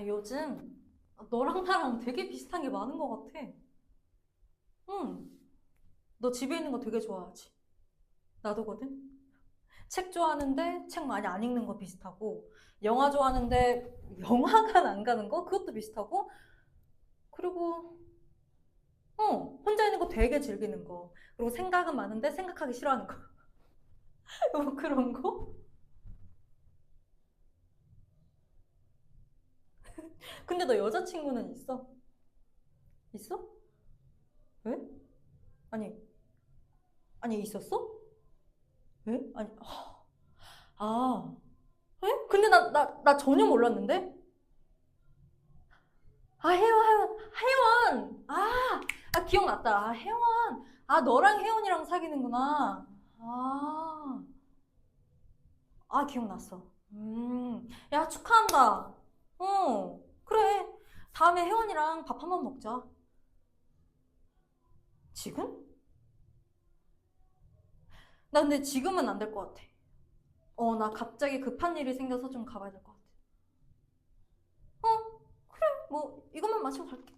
아, 요즘 너랑 나랑 되게 비슷한 게 많은 것 같아. 응. 너 집에 있는 거 되게 좋아하지? 나도거든? 책 좋아하는데 책 많이 안 읽는 거 비슷하고, 영화 좋아하는데 영화관 안 가는 거? 그것도 비슷하고, 그리고, 어, 혼자 있는 거 되게 즐기는 거. 그리고 생각은 많은데 생각하기 싫어하는 거. 뭐 그런 거? 근데 너 여자친구는 있어? 있어? 왜? 아니, 아니, 있었어? 왜? 아니, 아, 아, 왜? 근데 나, 나, 나 전혀 몰랐는데? 아, 혜원, 혜원! 아, 아, 기억났다. 아, 혜원. 아, 너랑 혜원이랑 사귀는구나. 아, 아, 기억났어. 음, 야, 축하한다. 어, 그래. 다음에 혜원이랑 밥 한 번 먹자. 지금? 나 근데 지금은 안 될 것 같아. 어, 나 갑자기 급한 일이 생겨서 좀 가봐야 될 것 같아. 어, 그래. 뭐, 이것만 마시고 갈게.